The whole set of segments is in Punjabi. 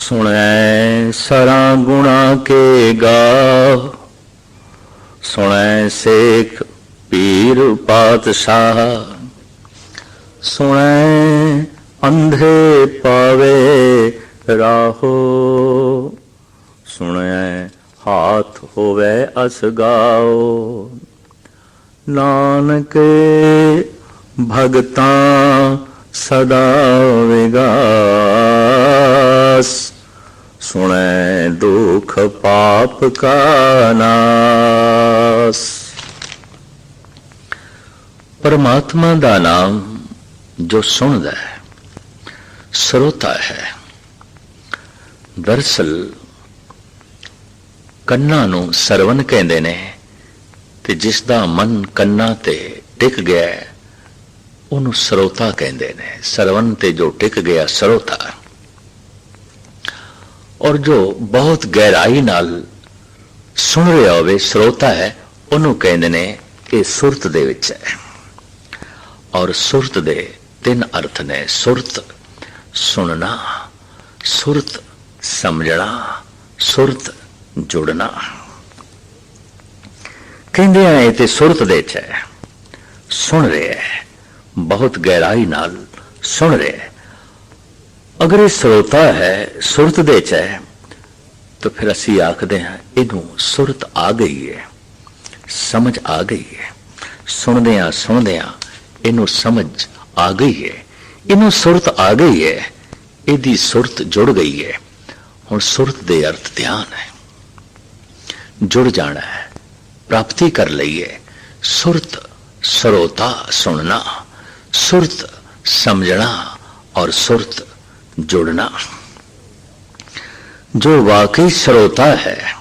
ਸੁਣੈ ਸਰਾ ਗੁਣਾ ਕੇ ਗਾ। ਸੁਣੈ ਸੇਖ ਪੀਰ ਪਾਤਸ਼ਾਹ। ਸੁਣੈ ਅੰਧੇ ਪਾਵੇ ਰਾਹੋ। ਸੁਣੈ ਹਾਥ ਹੋਵੇ ਅਸਗਾਓ ਨਾਨਕ ਭਗਤਾਂ ਸਦਾ ਵਿਗਾਸ ਸੁਣੈ ਦੁਖ ਪਾਪ ਕਾ ਨਾਸ। ਪਰਮਾਤਮਾ ਦਾ ਨਾਮ ਜੋ ਸੁਣਦਾ ਹੈ, ਸਰੋਤਾ ਹੈ, ਦਰਸਲ ਕੰਨਾਂ ਨੂੰ ਸਰਵਨ ਕਹਿੰਦੇ ਨੇ ਤੇ ਜਿਸ ਦਾ ਮਨ ਕੰਨਾਂ ਤੇ ਟਿਕ ਗਿਆ ਉਹਨੂੰ ਸਰੋਤਾ ਕਹਿੰਦੇ ਨੇ। ਸਰਵਨ ਤੇ ਜੋ ਟਿਕ ਗਿਆ, ਸਰੋਤਾ। ਔਰ ਜੋ ਬਹੁਤ ਗਹਿਰਾਈ ਨਾਲ ਸੁਣ ਰਿਹਾ ਹੋਵੇ, ਸਰੋਤਾ ਹੈ, ਉਹਨੂੰ ਕਹਿੰਦੇ ਨੇ ਇਹ ਸੁਰਤ ਦੇ ਵਿੱਚ ਹੈ। ਔਰ ਸੁਰਤ ਦੇ ਤਿੰਨ ਅਰਥ ਨੇ, ਸੁਰਤ ਸੁਣਨਾ, ਸੁਰਤ ਸਮਝਣਾ, ਸੁਰਤ ਜੁੜਨਾ। ਕਹਿੰਦੇ ਆ, ਇਹ ਤੇ ਸੁਰਤ ਦੇ ਚ ਹੈ, ਸੁਣ ਰਿਹਾ ਹੈ, ਬਹੁਤ ਗਹਿਰਾਈ ਨਾਲ ਸੁਣ ਰਿਹਾ ਹੈ। ਅਗਰ ਇਹ ਸਰੋਤਾ ਹੈ, ਸੁਰਤ ਦੇ ਚ ਹੈ, ਤਾਂ ਫਿਰ ਅਸੀਂ ਆਖਦੇ ਹਾਂ, ਇਹਨੂੰ ਸੁਰਤ ਆ ਗਈ ਹੈ, ਸਮਝ ਆ ਗਈ ਹੈ। ਸੁਣਦਿਆਂ ਸੁਣਦਿਆਂ ਇਹਨੂੰ ਸਮਝ ਆ ਗਈ ਹੈ। ਇਹਨੂੰ ਸੁਰਤ ਆ ਗਈ ਹੈ, ਇਹਦੀ ਸੁਰਤ ਜੁੜ ਗਈ ਹੈ। ਹੁਣ ਸੁਰਤ ਦੇ ਅਰਥ ਧਿਆਨ ਹੈ। ਜੁੜ ਜਾਣਾ ਹੈ, ਪ੍ਰਾਪਤੀ ਕਰ ਲਈ ਹੈ। ਸੁਰਤ ਸਰੋਤਾ ਸੁਣਨਾ, ਸੁਰਤ ਸਮਝਣਾ ਔਰ ਸੁਰਤ ਜੁੜਨਾ। ਜੋ ਵਾਕਈ ਸਰੋਤਾ ਹੈ,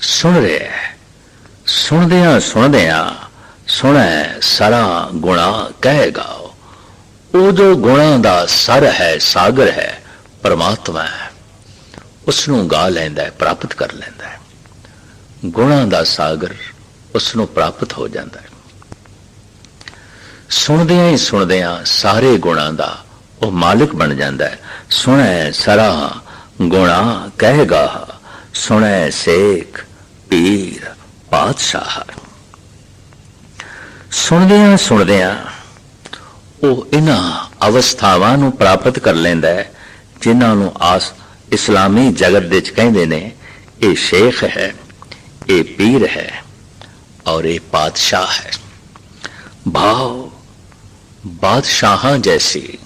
ਸੁਣ ਰਿਹਾ ਹੈ, ਸੁਣਦਿਆਂ ਸੁਣਦਿਆਂ ਸੁਣੈ ਸਾਰਾ ਗੁਣਾ ਕਹੇਗਾ। ਉਹ ਜੋ ਗੁਣਾ ਦਾ ਸਰ ਹੈ, ਸਾਗਰ ਹੈ, ਪਰਮਾਤਮਾ ਹੈ ਉਸ ਨੂੰ ਗਾ ਲੈਂਦਾ ਹੈ, ਪ੍ਰਾਪਤ ਕਰ ਲੈਂਦਾ ਹੈ। ਗੁਣਾ ਦਾ ਸਾਗਰ ਉਸ ਨੂੰ ਪ੍ਰਾਪਤ ਹੋ ਜਾਂਦਾ ਹੈ। ਸੁਣਦਿਆਂ ਹੀ ਸੁਣਦਿਆਂ ਸਾਰੇ ਗੁਣਾਂ ਦਾ ਉਹ ਮਾਲਕ ਬਣ ਜਾਂਦਾ ਹੈ। ਸੁਣੈ ਸਰਾ, ਗੁਣਾ ਕਹੇਗਾ, ਸੁਣੈ ਸੇਖ, ਪੀਰ, ਪਾਤਸ਼ਾਹ। ਸੁਣਦਿਆਂ ਸੁਣਦਿਆਂ ਉਹ ਇਹਨਾਂ ਅਵਸਥਾਵਾਂ ਨੂੰ ਪ੍ਰਾਪਤ ਕਰ ਲੈਂਦਾ ਹੈ, ਜਿਨ੍ਹਾਂ ਨੂੰ ਆਸ ਇਸਲਾਮੀ ਜਗਤ ਦੇ ਵਿੱਚ ਕਹਿੰਦੇ ਨੇ, ਇਹ ਸ਼ੇਖ ਹੈ, ਇਹ ਪੀਰ ਹੈ ਔਰ ਇਹ ਪਾਤਸ਼ਾਹ ਹੈ। ਭਾਵ ਬਾਦਸ਼ਾਹਾਂ ਜੈਸੀ।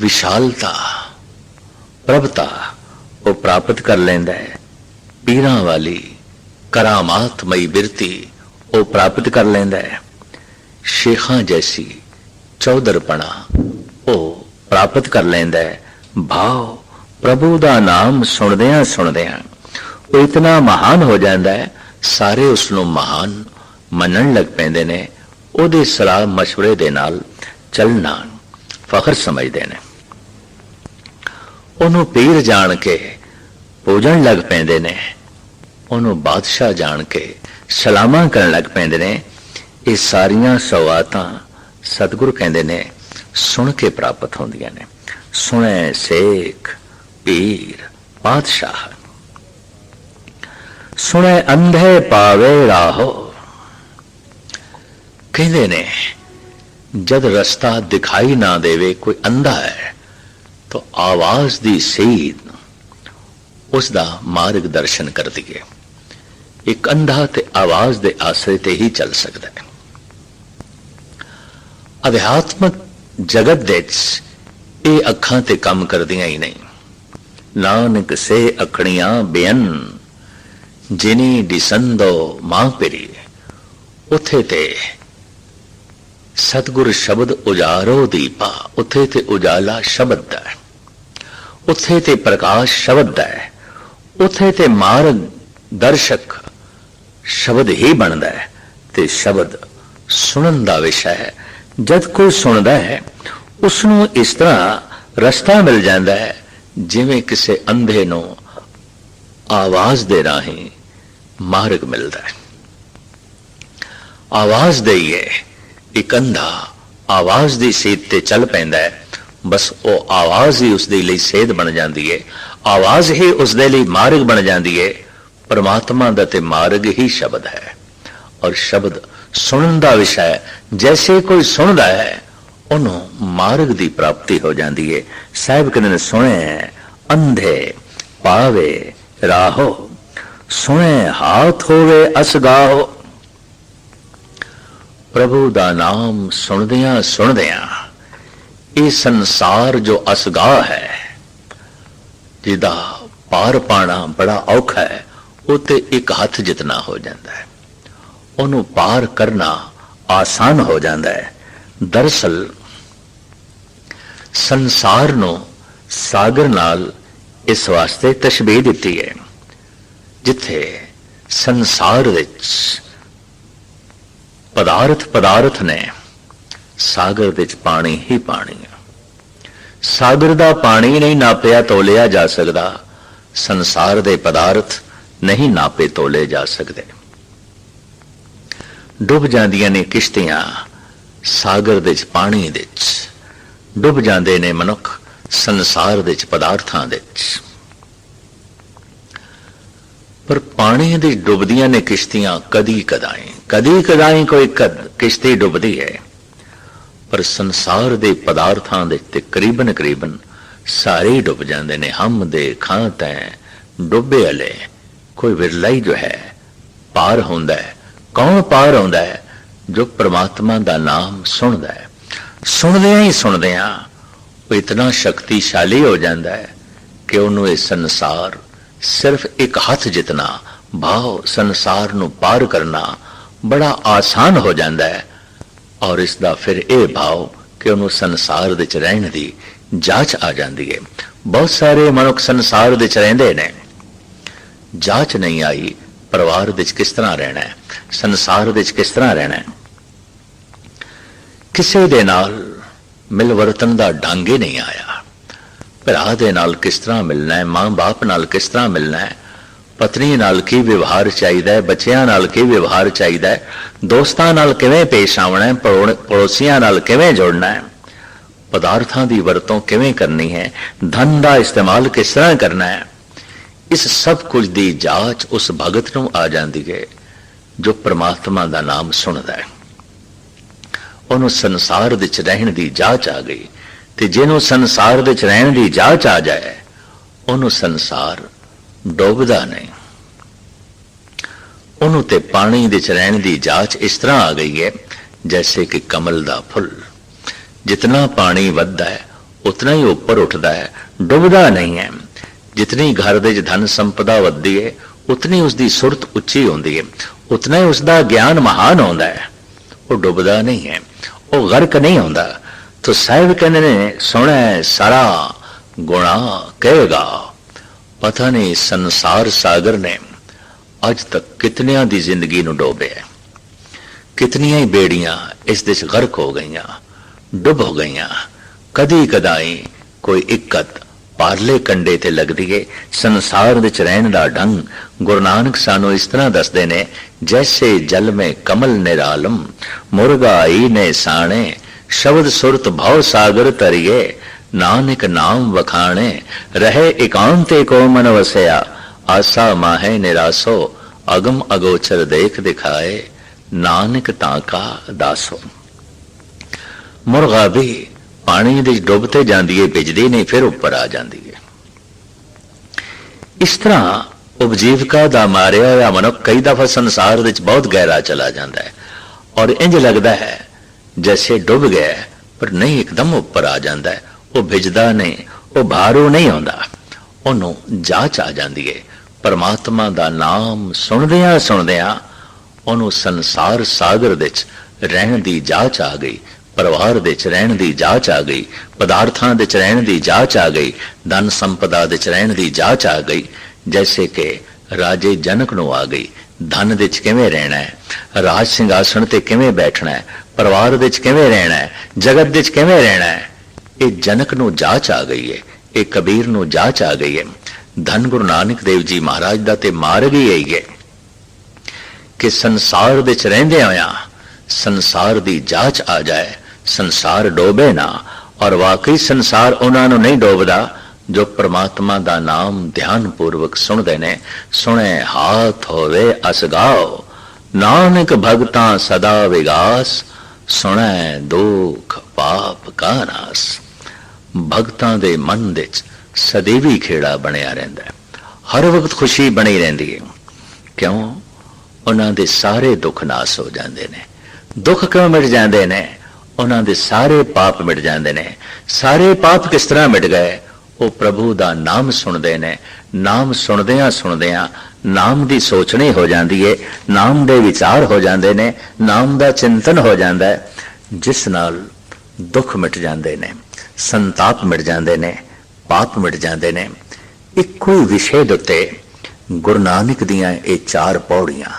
ਵਿਸ਼ਾਲਤਾ, ਪ੍ਰਭਤਾ ਉਹ ਪ੍ਰਾਪਤ ਕਰ ਲੈਂਦਾ ਹੈ। ਪੀਰਾਂ ਵਾਲੀ ਕਰਾਮਾਤਮਈ ਬਿਰਤੀ ਉਹ ਪ੍ਰਾਪਤ ਕਰ ਲੈਂਦਾ ਹੈ। ਸ਼ੇਖਾਂ ਜੈਸੀ ਚੌਧਰਪਣਾ ਉਹ ਪ੍ਰਾਪਤ ਕਰ ਲੈਂਦਾ ਹੈ। ਭਾਵ ਪ੍ਰਭੂ ਦਾ ਨਾਮ ਸੁਣਦਿਆਂ ਸੁਣਦਿਆਂ ਉਹ ਇਤਨਾ ਮਹਾਨ ਹੋ ਜਾਂਦਾ ਹੈ, ਸਾਰੇ ਉਸ ਨੂੰ ਮਹਾਨ ਮੰਨਣ ਲੱਗ ਪੈਂਦੇ ਨੇ। ਉਹਦੇ ਸਲਾਹ مشਵਰੇ ਦੇ ਨਾਲ ਚੱਲਣਾ ਫਖਰ ਸਮਝਦੇ ਨੇ। ਉਹਨੂੰ ਪੀਰ ਜਾਣ ਕੇ ਪੂਜਣ ਲੱਗ ਪੈਂਦੇ ਨੇ। ਉਹਨੂੰ ਬਾਦਸ਼ਾਹ ਜਾਣ ਕੇ ਸਲਾਮਾਂ ਕਰਨ ਲੱਗ ਪੈਂਦੇ ਨੇ। ਇਹ ਸਾਰੀਆਂ ਸਵਾਤਾਂ ਸਤਿਗੁਰੂ ਕਹਿੰਦੇ ਨੇ ਸੁਣ ਕੇ ਪ੍ਰਾਪਤ ਹੁੰਦੀਆਂ ਨੇ। ਸੁਣੈ ਸੇਖ ਪੀਰ ਬਾਦਸ਼ਾਹ। ਸੁਣੈ ਅੰਧੇ ਪਾਵੇ ਰਾਹੋ। ਕਹਿੰਦੇ ਨੇ, ਜਦ ਰਸਤਾ ਦਿਖਾਈ ਨਾ ਦੇਵੇ, ਕੋਈ ਅੰਧਾ ਹੈ ਤਾਂ ਆਵਾਜ਼ ਦੀ ਸਹੀਦ ਉਸ ਦਾ ਮਾਰਗ ਦਰਸ਼ਨ ਕਰਦੀ ਹੈ ਇੱਕ ਅੰਧਾ ਤੇ ਆਵਾਜ਼ ਦੇ ਆਸਰੇ ਤੇ ਹੀ ਚੱਲ ਸਕਦਾ ਹੈ। ਅਧਿਆਤਮਕ ਜਗਤ ਦੇ ਵਿੱਚ ਇਹ ਅੱਖਾਂ ਤੇ ਕੰਮ ਕਰਦੀਆਂ ਹੀ ਨਹੀਂ। ਨਾਨਕ ਸੇ ਅਖਣੀਆਂ ਬੇਨ ਜਿਨੀ ਦਿਸੰਦੋ ਮਾਂ ਪਰੀ। ਉਥੇ ਤੇ ਸਤਗੁਰ ਸ਼ਬਦ ਉਜਾਰੋ ਦੀਪਾ, ਉਥੇ ਤੇ ਉਜਾਲਾ ਸ਼ਬਦ ਦਾ ਹੈ। ਉਥੇ ਤੇ ਪ੍ਰਕਾਸ਼ ਸ਼ਬਦ ਦਾ ਹੈ, ਉੱਥੇ ਤੇ ਮਾਰਗ ਦਰਸ਼ਕ ਸ਼ਬਦ ਹੀ ਬਣਦਾ ਹੈ ਤੇ ਸ਼ਬਦ ਸੁਣਨ ਦਾ ਵਿਸ਼ਾ ਹੈ। ਜਦ ਕੋਈ ਸੁਣਦਾ ਹੈ ਉਸ ਨੂੰ ਇਸ ਤਰ੍ਹਾਂ ਰਸਤਾ ਮਿਲ ਜਾਂਦਾ ਹੈ, ਜਿਵੇਂ ਕਿਸੇ ਅੰਧੇ ਨੂੰ ਆਵਾਜ਼ ਦੇ ਰਾਹੀਂ ਮਾਰਗ ਮਿਲਦਾ ਹੈ। ਆਵਾਜ਼ ਦੇਈਏ ਇੱਕ ਅੰਧਾ ਆਵਾਜ਼ ਦੀ ਸੀਤ ਤੇ ਚੱਲ ਪੈਂਦਾ ਹੈ। ਬਸ ਉਹ ਆਵਾਜ਼ ਹੀ ਉਸ ਦੇ ਲਈ ਸੇਧ ਬਣ ਜਾਂਦੀ ਹੈ ਆਵਾਜ਼ ਹੀ ਉਸ ਦੇ ਲਈ ਮਾਰਗ ਬਣ ਜਾਂਦੀ ਹੈ ਪਰਮਾਤਮਾ ਦਾ ਤੇ ਮਾਰਗ ਹੀ ਸ਼ਬਦ ਹੈ। ਔਰ ਸ਼ਬਦ ਸੁਣਨ ਦਾ ਵਿਸ਼ਾ ਹੈ। ਜੈਸੇ ਕੋਈ ਸੁਣਦਾ ਹੈ, ਉਹਨੂੰ ਮਾਰਗ ਦੀ ਪ੍ਰਾਪਤੀ ਹੋ ਜਾਂਦੀ ਹੈ ਸਾਹਿਬ ਕਹਿੰਦੇ ਨੇ, ਸੁਣੇ ਅੰਧੇ ਪਾਵੇ ਰਾਹੋ, ਸੁਣੇ ਹਾਥ ਹੋਵੇ ਅਸਗਾਹੋ ਪ੍ਰਭੂ ਦਾ ਨਾਮ ਸੁਣਦਿਆਂ ਸੁਣਦਿਆਂ ਇਹ ਸੰਸਾਰ ਜੋ ਅਸਗਾਹ ਹੈ, ਜਿਹਦਾ ਪਾਰ ਪਾਣਾ ਬੜਾ ਔਖਾ ਹੈ ਉਹ ਤੇ ਇੱਕ ਹੱਥ ਜਿਤਨਾ ਹੋ ਜਾਂਦਾ ਹੈ। ਉਹਨੂੰ ਪਾਰ ਕਰਨਾ ਆਸਾਨ ਹੋ ਜਾਂਦਾ ਹੈ। ਦਰਸਲ, ਸੰਸਾਰ ਨੂੰ ਸਾਗਰ ਨਾਲ ਇਸ ਵਾਸਤੇ ਤਸ਼ਬੀਹ ਦਿੱਤੀ ਹੈ ਜਿੱਥੇ ਸੰਸਾਰ ਵਿੱਚ ਪਦਾਰਥ ਪਦਾਰਥ ਨੇ ਸਾਗਰ ਵਿੱਚ ਪਾਣੀ ਹੀ ਪਾਣੀ ਹੈ। ਸਾਗਰ ਦਾ ਪਾਣੀ ਨਹੀਂ ਨਾਪਿਆ ਤੋਲਿਆ ਜਾ ਸਕਦਾ। ਸੰਸਾਰ ਦੇ ਪਦਾਰਥ ਨਹੀਂ ਨਾਪੇ ਤੋਲੇ ਜਾ ਸਕਦੇ। ਡੁੱਬ ਜਾਂਦੀਆਂ ਨੇ ਕਿਸ਼ਤੀਆਂ ਸਾਗਰ ਦੇ ਵਿੱਚ ਪਾਣੀ ਦੇ ਵਿੱਚ ਡੁੱਬ ਜਾਂਦੇ ਨੇ ਮਨੁੱਖ ਸੰਸਾਰ ਦੇ ਵਿੱਚ ਪਦਾਰਥਾਂ ਦੇ ਵਿੱਚ ਪਰ ਪਾਣੀ ਦੇ ਡੁੱਬਦੀਆਂ ਨੇ ਕਿਸ਼ਤੀਆਂ ਕਦੀ ਕਦਾਈ। ਕਦੀ ਕਦਾਈ ਕੋਈ ਕਿਸ਼ਤੀ ਡੁੱਬਦੀ ਹੈ। ਪਰ ਸੰਸਾਰ ਦੇ ਪਦਾਰਥਾਂ ਦੇ ਤੇ ਕਰੀਬਨ ਕਰੀਬਨ ਸਾਰੇ ਡੁੱਬ ਜਾਂਦੇ ਨੇ। ਹਮ ਦੇ ਖਾਂ ਤੈ ਡੁੱਬੇ ਵਾਲੇ ਕੋਈ ਵਿਰਲਾ ਹੀ ਜੋ ਹੈ, ਪਾਰ ਹੁੰਦਾ ਹੈ। ਕੌਣ ਪਾਰ ਹੁੰਦਾ ਹੈ? ਜੋ ਪ੍ਰਮਾਤਮਾ ਦਾ ਨਾਮ ਸੁਣਦਾ ਹੈ। ਸੁਣਦਿਆਂ ਹੀ ਸੁਣਦਿਆਂ ਉਹ ਇਤਨਾ ਸ਼ਕਤੀਸ਼ਾਲੀ ਹੋ ਜਾਂਦਾ ਹੈ ਕਿ ਉਹਨੂੰ ਇਹ ਸੰਸਾਰ ਸਿਰਫ ਇੱਕ ਹੱਥ ਜਿਤਨਾ, ਭਾਵ ਸੰਸਾਰ ਨੂੰ ਪਾਰ ਕਰਨਾ ਬੜਾ ਆਸਾਨ ਹੋ ਜਾਂਦਾ ਹੈ। ਔਰ ਇਸ ਦਾ ਫਿਰ ਇਹ ਭਾਵ ਕਿ ਉਹਨੂੰ ਸੰਸਾਰ ਵਿੱਚ ਰਹਿਣ ਦੀ ਜਾਂਚ ਆ ਜਾਂਦੀ ਹੈ। ਬਹੁਤ ਸਾਰੇ ਮਨੁੱਖ ਸੰਸਾਰ ਵਿੱਚ ਰਹਿੰਦੇ ਨੇ। ਜਾਂਚ ਨਹੀਂ ਆਈ, ਪਰਿਵਾਰ ਵਿੱਚ ਕਿਸ ਤਰ੍ਹਾਂ ਰਹਿਣਾ ਹੈ? ਸੰਸਾਰ ਵਿੱਚ ਕਿਸ ਤਰ੍ਹਾਂ ਰਹਿਣਾ ਹੈ? ਕਿਸੇ ਦੇ ਨਾਲ ਮਿਲਵਰਤਨ ਦਾ ਢੰਗ ਹੀ ਨਹੀਂ ਆਇਆ। ਭਰਾ ਦੇ ਨਾਲ ਕਿਸ ਤਰ੍ਹਾਂ ਮਿਲਣਾ ਹੈ? ਮਾਂ-ਬਾਪ ਨਾਲ ਕਿਸ ਤਰ੍ਹਾਂ ਮਿਲਣਾ ਹੈ? ਪਤਨੀ ਨਾਲ ਕੀ ਵਿਵਹਾਰ ਚਾਹੀਦਾ ਹੈ? ਬੱਚਿਆਂ ਨਾਲ ਕੀ ਵਿਵਹਾਰ ਚਾਹੀਦਾ ਹੈ? ਦੋਸਤਾਂ ਨਾਲ ਕਿਵੇਂ ਪੇਸ਼ ਆਉਣਾ ਹੈ? ਪੜੋਸੀਆਂ ਨਾਲ ਕਿਵੇਂ ਜੁੜਨਾ ਹੈ? ਪਦਾਰਥਾਂ ਦੀ ਵਰਤੋਂ ਕਿਵੇਂ ਕਰਨੀ ਹੈ? ਧਨ ਦਾ ਇਸਤੇਮਾਲ ਕਿਸ ਤਰ੍ਹਾਂ ਕਰਨਾ ਹੈ? ਇਸ ਸਭ ਕੁਝ ਦੀ ਜਾਂਚ ਉਸ ਭਗਤ ਨੂੰ ਆ ਜਾਂਦੀ ਹੈ, ਜੋ ਪ੍ਰਮਾਤਮਾ ਦਾ ਨਾਮ ਸੁਣਦਾ ਹੈ। ਉਹਨੂੰ ਸੰਸਾਰ ਵਿੱਚ ਰਹਿਣ ਦੀ ਜਾਂਚ ਆ ਗਈ ਤੇ ਜਿਹਨੂੰ ਸੰਸਾਰ ਵਿੱਚ ਰਹਿਣ ਦੀ ਜਾਂਚ ਆ ਜਾਏ, ਉਹਨੂੰ ਸੰਸਾਰ ਡੋਬਦਾ ਨਹੀਂ। ਉਹਨੂੰ ਤੇ ਪਾਣੀ ਵਿੱਚ ਰਹਿਣ ਦੀ ਜਾਂਚ ਇਸ ਤਰ੍ਹਾਂ ਆ ਗਈ ਹੈ, ਜੈਸੇ ਕਿ ਕਮਲ ਦਾ ਫੁੱਲ। ਜਿਤਨਾ ਪਾਣੀ ਵੱਧਦਾ ਹੈ, ਉਤਨਾ ਹੀ ਉੱਪਰ ਉੱਠਦਾ ਹੈ, ਡੁੱਬਦਾ ਨਹੀਂ ਹੈ। ਜਿਤਨੀ ਘਰ ਦੇ ਵਿੱਚ ਧਨ ਸੰਪਦਾ ਵੱਧਦੀ ਹੈ, ਉਤਨੀ ਉਸ ਦੀ ਸੁਰਤ ਉੱਚੀ ਹੁੰਦੀ ਹੈ। ਉਤਨਾ ਹੀ ਉਸ ਦਾ ਗਿਆਨ ਮਹਾਨ ਹੁੰਦਾ ਹੈ। ਉਹ ਡੁੱਬਦਾ ਨਹੀਂ ਹੈ, ਉਹ ਗਰਕ ਨਹੀਂ ਹੁੰਦਾ। ਤੋ ਸਾਹਿਬ ਕਹਿੰਦੇ ਨੇ, ਸੁਣੈ ਸਾਰਾ ਗੁਣਾ ਕਹੇਗਾ। ਪਤਾ ਨਹੀਂ ਸੰਸਾਰ ਸਾਗਰ ਨੇ ਅੱਜ ਤੱਕ ਕਿਤਨਿਆਂ ਦੀ ਜ਼ਿੰਦਗੀ ਨੂੰ ਡੋਬਿਆ ਕਿਤਨੀਆਂ ਹੀ ਬੇੜੀਆਂ ਇਸ ਦੇ ਗਰਕ ਹੋ ਗਈਆਂ, ਡੁੱਬ ਹੋ ਗਈਆਂ। ਕਦੀ ਕਦਾਈ ਕੋਈ ਇੱਕਤ ਪਾਰਲੇ ਕੰਡੇ ਤੇ ਲੱਗਦੀ ਏ। ਸੰਸਾਰ ਵਿੱਚ ਰਹਿਣ ਦਾ ਢੰਗ ਗੁਰੂ ਨਾਨਕ ਸਾਨੂੰ ਇਸ ਤਰ੍ਹਾਂ ਦੱਸਦੇ ਨੇ, ਜੈਸੇ ਜਲ ਮੇ ਕਮਲ ਨਿਰਾਲਮ ਮੁਰਗਾਈ ਨੇ ਸਾਣੇ, ਸ਼ਬਦ ਸੁਰਤ ਭਉ ਸਾਗਰ ਤਰੀਏ ਨਾਨਕ ਨਾਮ ਵਖਾਣੇ, ਰਹੇ ਇਕਾਂਤੇ ਕੋ ਮਨ ਵਸਿਆ ਆਸਾ ਮਾਹੇ ਨਿਰਾਸੋ, ਅਗਮ ਅਗੋਚਰ ਦੇਖ ਦਿਖਾਏ, ਨਾਨਕ ਤਾਂ ਕਾ ਦਾਸੋ। ਮੁਰਗਾ ਵੀ ਪਾਣੀ ਦੇ ਡੁੱਬਤੇ ਜਾਂਦੀ ਏ ਭਿਜਦੀ ਨਹੀਂ ਫਿਰ ਉੱਪਰ ਆ ਜਾਂਦੀ ਏ ਇਸ ਤਰ੍ਹਾਂ ਉਪਜੀਵਕਾ ਦਾ ਮਾਰਿਆ ਹੋਇਆ ਮਨੁੱਖ ਕਈ ਦਫਾ ਸੰਸਾਰ ਵਿੱਚ ਬਹੁਤ ਗਹਿਰਾ ਚਲਾ ਜਾਂਦਾ ਹੈ। ਔਰ ਇੰਜ ਲੱਗਦਾ ਹੈ, ਜੈਸੇ ਡੁੱਬ ਗਿਆ ਪਰ ਨਹੀਂ ਇੱਕਦਮ ਉੱਪਰ ਆ ਜਾਂਦਾ ਹੈ। ਉਹ ਭਿਜਦਾ ਨਹੀਂ, ਉਹ ਬਾਹਰੋਂ ਨਹੀਂ ਆਉਂਦਾ। ਉਹਨੂੰ ਜਾਚ ਆ ਜਾਂਦੀ ਏ ਪਰਮਾਤਮਾ ਦਾ ਨਾਮ ਸੁਣਦਿਆਂ ਸੁਣਦਿਆਂ ਉਹਨੂੰ ਸੰਸਾਰ ਸਾਗਰ ਵਿੱਚ ਰਹਿਣ ਦੀ ਜਾਂਚ ਆ ਗਈ, ਪਰਿਵਾਰ ਵਿੱਚ ਰਹਿਣ ਦੀ ਜਾਚ ਆ ਗਈ, ਪਦਾਰਥਾਂ ਵਿੱਚ ਰਹਿਣ ਦੀ ਜਾਂਚ ਆ ਗਈ, ਧਨ ਸੰਪਦਾ ਵਿੱਚ ਰਹਿਣ ਦੀ ਜਾਂਚ ਆ ਗਈ, ਜੈਸੇ ਕਿ ਰਾਜੇ ਜਨਕ ਨੂੰ ਆ ਗਈ, ਧਨ ਵਿੱਚ ਕਿਵੇਂ ਰਹਿਣਾ ਹੈ, ਰਾਜ ਸਿੰਘਾਸਣ ਤੇ ਕਿਵੇਂ ਬੈਠਣਾ ਹੈ, ਪਰਿਵਾਰ ਵਿੱਚ ਕਿਵੇਂ ਰਹਿਣਾ ਹੈ, ਜਗਤ ਵਿੱਚ ਕਿਵੇਂ ਰਹਿਣਾ ਹੈ, ਇਹ ਜਨਕ ਨੂੰ ਜਾਚ ਆ ਗਈ ਹੈ, ਇਹ ਕਬੀਰ ਨੂੰ ਜਾਚ ਆ ਗਈ ਹੈ। ਧੰਨ ਗੁਰੂ ਨਾਨਕ ਦੇਵ ਜੀ ਮਹਾਰਾਜ ਦਾ ਤੇ ਮਾਰਗ ਹੀ ਇਹੀ ਹੈ ਕਿ ਸੰਸਾਰ ਵਿੱਚ ਰਹਿੰਦੇ ਹੋਇਆਂ ਸੰਸਾਰ ਦੀ ਜਾਂਚ ਆ ਜਾਏ, ਸੰਸਾਰ ਡੋਬੇ ਨਾ ਔਰ ਵਾਕਈ ਸੰਸਾਰ ਉਹਨਾਂ ਨੂੰ ਨਹੀਂ ਡੋਬਦਾ ਜੋ ਪ੍ਰਮਾਤਮਾ ਦਾ ਨਾਮ ਧਿਆਨ ਪੂਰਵਕ ਸੁਣਦੇ ਨੇ, ਸੁਣੇ ਹਾਥ ਹੋਵੇ ਅਸਗਾਓ ਨਾਨਕ ਭਗਤਾਂ ਸਦਾ ਵਿਗਾਸ, ਸੁਣੈ ਦੁਖ ਪਾਪ ਕਾ ਨਾਸ। ਭਗਤਾਂ ਦੇ ਮਨ ਵਿੱਚ ਸਦੀਵੀ ਖੇੜਾ ਬਣਿਆ ਰਹਿੰਦਾ ਹੈ। ਹਰ ਵਕਤ ਖੁਸ਼ੀ ਬਣੀ ਰਹਿੰਦੀ ਹੈ। ਕਿਉਂ? ਉਹਨਾਂ ਦੇ ਸਾਰੇ ਦੁੱਖ ਨਾਸ ਹੋ ਜਾਂਦੇ ਨੇ। ਦੁੱਖ ਕਿਉਂ ਮਿਟ ਜਾਂਦੇ ਨੇ? ਉਹਨਾਂ ਦੇ ਸਾਰੇ ਪਾਪ ਮਿਟ ਜਾਂਦੇ ਨੇ। ਸਾਰੇ ਪਾਪ ਕਿਸ ਤਰ੍ਹਾਂ ਮਿਟ ਗਏ? ਉਹ ਪ੍ਰਭੂ ਦਾ ਨਾਮ ਸੁਣਦੇ ਨੇ। ਨਾਮ ਸੁਣਦਿਆਂ ਸੁਣਦਿਆਂ ਨਾਮ ਦੀ ਸੋਚਣੀ ਹੋ ਜਾਂਦੀ ਏ। ਨਾਮ ਦੇ ਵਿਚਾਰ ਹੋ ਜਾਂਦੇ ਨੇ। ਨਾਮ ਦਾ ਚਿੰਤਨ ਹੋ ਜਾਂਦਾ ਹੈ। ਜਿਸ ਨਾਲ ਦੁੱਖ ਮਿਟ ਜਾਂਦੇ ਨੇ। ਸੰਤਾਪ ਮਿਟ ਜਾਂਦੇ ਨੇ। ਪਾਪ ਮਿਟ ਜਾਂਦੇ ਨੇ। ਇੱਕੋ ਹੀ ਵਿਸ਼ੇ ਦੇ ਉੱਤੇ ਗੁਰੂ ਨਾਨਕ ਦੀਆਂ ਇਹ ਚਾਰ ਪੌੜੀਆਂ,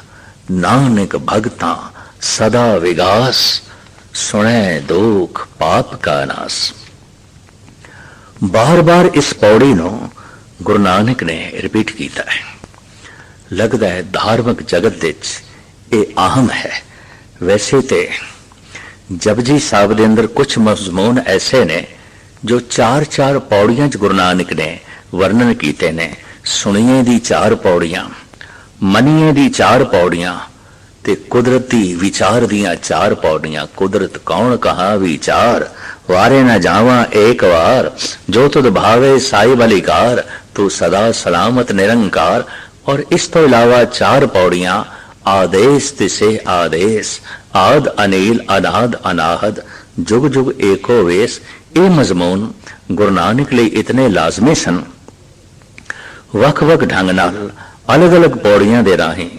ਨਾਨਕ ਭਗਤਾਂ, ਸਦਾ ਵਿਗਾਸ, ਸੁਣੈ ਦੁਖ, ਪਾਪ ਕਾ ਨਾਸ। ਬਾਰ-ਬਾਰ ਇਸ ਪੌੜੀ ਨੂੰ ਗੁਰੂ ਨਾਨਕ ਨੇ ਰਿਪੀਟ ਕੀਤਾ ਹੈ। ਲੱਗਦਾ ਹੈ ਧਾਰਮਿਕ ਜਗਤ ਵਿੱਚ ਇਹ ਆਹਮ ਹੈ। ਵੈਸੇ ਤੇ ਜਪਜੀ ਸਾਹਿਬ ਦੇ ਅੰਦਰ ਕੁਝ ਮਜ਼ਮੂਨ ਐਸੇ ਨੇ ਜੋ ਚਾਰ-ਚਾਰ ਪੌੜੀਆਂ 'ਚ ਗੁਰੂ ਨਾਨਕ ਨੇ ਵਰਣਨ ਕੀਤੇ ਨੇ, ਸੁਣੀਏ ਦੀ ਚਾਰ ਪੌੜੀਆਂ, ਮਨੀਏ ਦੀ ਚਾਰ ਪੌੜੀਆਂ ਤੇ ਕੁਦਰਤੀ ਵਿਚਾਰ ਦੀਆਂ ਚਾਰ ਪੌੜੀਆਂ। ਕੁਦਰਤ ਕੌਣ ਕਹਾ ਵਿਚਾਰ? ਵਾਰੇ ਨਾ ਜਾਵਾਂ ਏਕ ਵਾਰ, ਜੋ ਤੁਧ ਭਾਵੇ ਸਾਈ ਵਾਲੀ ਤੂੰ ਸਦਾ ਸਲਾਮਤ ਨਿਰੰਕਾਰ। ਔਰ ਇਸ ਤੋਂ ਇਲਾਵਾ ਚਾਰ ਪੌੜੀਆਂ, ਆਦੇਸ਼ ਤਿਸੇ ਆਦੇਸ਼, ਆਦ ਅਨੀਲ ਅਨਾਦ ਅਨਾਹਦ, ਜੁਗ ਜੁਗ ਏਕੋ ਵੇਸ ਇਹ ਮਜ਼ਮੂਨ ਗੁਰੂ ਨਾਨਕ ਲਈ ਇਤਨੇ ਲਾਜ਼ਮੀ ਸਨ। ਵੱਖ-ਵੱਖ ਢੰਗ ਨਾਲ ਅਲੱਗ-ਅਲੱਗ ਪੌੜੀਆਂ ਦੇ ਰਾਹੀਂ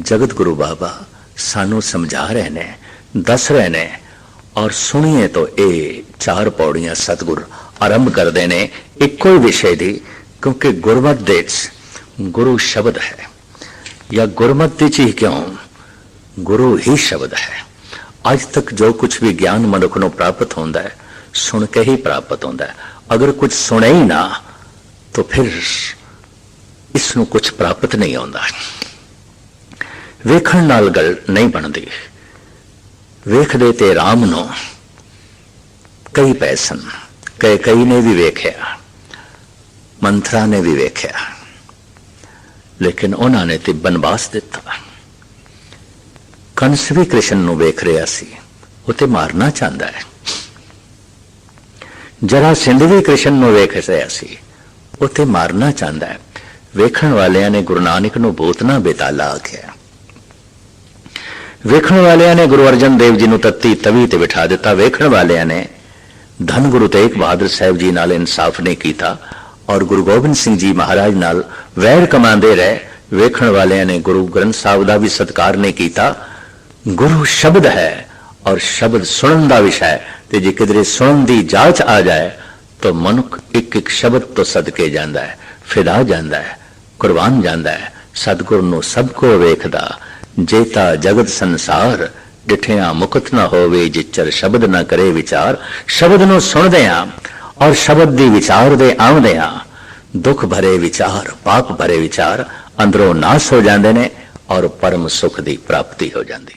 ਜਗਤ ਗੁਰੂ ਬਾਬਾ ਸਾਨੂੰ ਸਮਝਾ ਰਹੇ ਨੇ, ਦੱਸ ਰਹੇ ਨੇ ਔਰ ਸੁਣੀਏ ਤਾਂ ਇਹ ਚਾਰ ਪੌੜੀਆਂ ਸਤਿਗੁਰ ਆਰੰਭ ਕਰਦੇ ਨੇ ਇੱਕੋ ਹੀ ਵਿਸ਼ੇ ਦੀ, ਕਿਉਂਕਿ ਗੁਰਮਤ ਦੇ ਗੁਰੂ ਸ਼ਬਦ ਹੈ ਜਾਂ ਗੁਰਮਤ ਵਿੱਚ ਹੀ ਕਿਉਂ? ਗੁਰੂ ਹੀ ਸ਼ਬਦ ਹੈ। ਅੱਜ ਤੱਕ ਜੋ ਕੁਝ ਵੀ ਗਿਆਨ ਮਨੁੱਖ ਨੂੰ ਪ੍ਰਾਪਤ ਹੁੰਦਾ ਹੈ ਸੁਣ ਕੇ ਹੀ ਪ੍ਰਾਪਤ ਹੁੰਦਾ ਹੈ। ਅਗਰ ਕੁਝ ਸੁਣੇ ਹੀ ਨਾ, ਤਾਂ ਫਿਰ ਇਸ ਨੂੰ ਕੁਝ ਪ੍ਰਾਪਤ ਨਹੀਂ ਆਉਂਦਾ। ਵੇਖਣ ਨਾਲ ਗੱਲ ਨਹੀਂ ਬਣਦੀ। ਵੇਖਦੇ ਤੇ ਰਾਮ ਨੂੰ ਕਈ ਪੈਸਨ ਕਈ ਕਈ ਨੇ ਵੀ ਵੇਖਿਆ ਮੰਥਰਾ ਨੇ ਵੀ ਵੇਖਿਆ। ਲੇਕਿਨ ਉਹਨਾਂ ਨੇ ਤੇ ਬਨਵਾਸ ਦਿੱਤਾ। ਕੰਸ ਵੀ ਕ੍ਰਿਸ਼ਨ ਨੂੰ ਵੇਖ ਰਿਹਾ ਸੀ। ਉਹ ਤੇ ਮਾਰਨਾ ਚਾਹੁੰਦਾ ਹੈ। ਜਰਾ ਸਿੰਧ ਵੀ ਕ੍ਰਿਸ਼ਨ ਨੂੰ ਵੇਖ ਰਿਹਾ ਸੀ। ਉੱਥੇ ਮਾਰਨਾ ਚਾਹੁੰਦਾ ਹੈ। ਵੇਖਣ ਵਾਲਿਆਂ ਨੇ ਗੁਰੂ ਨਾਨਕ ਨੂੰ ਬੋਤਨਾ ਬੇਤਾਲਾ ਆਖਿਆ। ਵੇਖਣ ਵਾਲਿਆਂ ਨੇ ਗੁਰੂ ਅਰਜਨ ਦੇਵ ਜੀ ਨੂੰ ਤੱਤੀ ਤਵੀ ਤੇ ਬਿਠਾ ਦਿੱਤਾ। ਵੇਖਣ ਵਾਲਿਆਂ ਨੇ ਧੰਨ ਗੁਰੂ ਤੇਗ ਬਹਾਦਰ ਸਾਹਿਬ ਜੀ ਨਾਲ ਇਨਸਾਫ ਨਹੀਂ ਕੀਤਾ ਔਰ ਗੁਰੂ ਗੋਬਿੰਦ ਸਿੰਘ ਜੀ ਮਹਾਰਾਜ ਨਾਲ ਵੈਰ ਕਮਾਉਂਦੇ ਰਹੇ। ਵੇਖਣ ਵਾਲਿਆਂ ਨੇ ਗੁਰੂ ਗ੍ਰੰਥ ਸਾਹਿਬ ਦਾ ਵੀ ਸਤਿਕਾਰ ਨਹੀਂ ਕੀਤਾ। ਗੁਰੂ ਸ਼ਬਦ ਹੈ ਔਰ ਸ਼ਬਦ ਸੁਣਨ ਦਾ ਵਿਸ਼ਾ ਹੈ ਤੇ ਜੇ ਕਿਧਰੇ ਸੁਣਨ ਦੀ ਜਾਂਚ ਆ ਜਾਏ, ਤਾਂ ਮਨੁੱਖ ਇੱਕ ਇੱਕ ਸ਼ਬਦ ਤੋਂ ਸਦਕੇ ਜਾਂਦਾ ਹੈ, ਫਿਦਾ ਜਾਂਦਾ ਹੈ, ਕੁਰਬਾਨ ਜਾਂਦਾ ਹੈ, ਸਤਿਗੁਰ ਨੂੰ ਸਭ ਕੋ ਵੇਖਦਾ। ਜੇਤਾ ਜਗਤ ਸੰਸਾਰ, ਡਿਠਿਆ ਮੁਕਤ ਨਾ ਹੋਵੇ, ਜਿਚਰ ਸ਼ਬਦ ਨਾ ਕਰੇ ਵਿਚਾਰ। ਸ਼ਬਦ ਨੂੰ ਸੁਣਦੇ ਆ ਔਰ ਸ਼ਬਦ ਦੀ ਵਿਚਾਰ ਦੇ ਆਉਂਦੇ ਆ। ਦੁੱਖ ਭਰੇ ਵਿਚਾਰ, ਪਾਪ ਭਰੇ ਵਿਚਾਰ ਅੰਦਰੋਂ ਨਾਸ ਹੋ ਜਾਂਦੇ ਨੇ ਔਰ ਪਰਮ ਸੁਖ ਦੀ ਪ੍ਰਾਪਤੀ ਹੋ ਜਾਂਦੀ।